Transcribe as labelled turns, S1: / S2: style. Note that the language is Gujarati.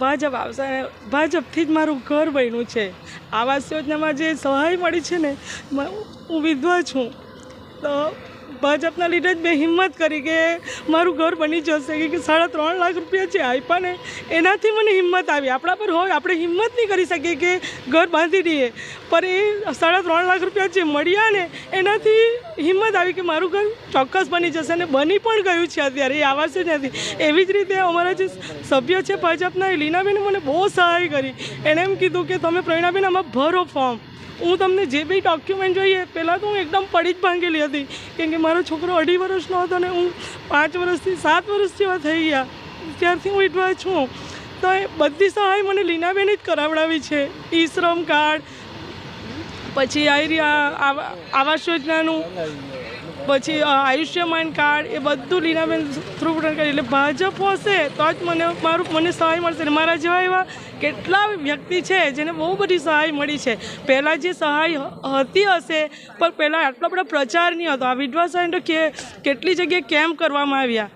S1: ભાજપ આવશે ભાજપથી જ મારું ઘર બન્યું છે. આવાસ યોજનામાં જે સહાય મળી છે ને હું વિધવા છું. તો ભાજપના લીધે જ મેં હિંમત કરી કે મારું ઘર બની જશે. કે સાડા ત્રણ લાખ રૂપિયા છે આપ્યા ને, એનાથી મને હિંમત આવી. આપણા પર હોય, આપણે હિંમત નહીં કરી શકીએ કે ઘર બાંધી દઈએ. પણ એ સાડા ત્રણ લાખ રૂપિયા જે મળ્યા ને, એનાથી હિંમત આવી કે મારું ઘર ચોક્કસ બની જશે અને બની પણ ગયું છે અત્યારે, એ આવાસ નથી એવી જ રીતે અમારા જે સભ્ય છે ભાજપના, એ લીનાબેને મને બહુ સહાય કરી. એણે એમ કીધું કે તમે પ્રવીણાબેન, આમાં ભરો ફોર્મ હું તમને જે બી ડોક્યુમેન્ટ જોઈએ, પહેલાં તો હું એકદમ પડી જ ભાંગેલી હતી. કેમ કે મારો છોકરો અઢી વર્ષનો હતો ને હું પાંચ વર્ષથી, સાત વર્ષ જેવા થઈ ગયા. ત્યારથી હું એટલા છું. તો એ બધી સહાય મને લીનાબેને જ કરાવડાવી છે. ઈ શ્રમ કાર્ડ પછી આવી રહ્યા આવા- આવાસ યોજનાનું, પછી આયુષ્યમાન કાર્ડ એ બધું લીનાબેન થ્રુ કરી. એટલે ભાજપ હશે તો જ મને મારું મને સહાય મળશે. મારા જેવા એવા કેટલા વ્યક્તિ છે જેને બહુ બધી સહાય મળી છે. પહેલાં જે સહાય હતી હશે, પણ પહેલાં આટલો બધો પ્રચાર નહીં હતો. આ વિધવા સહાય તો કે કેટલી જગ્યાએ કેમ્પ કરવામાં આવ્યા.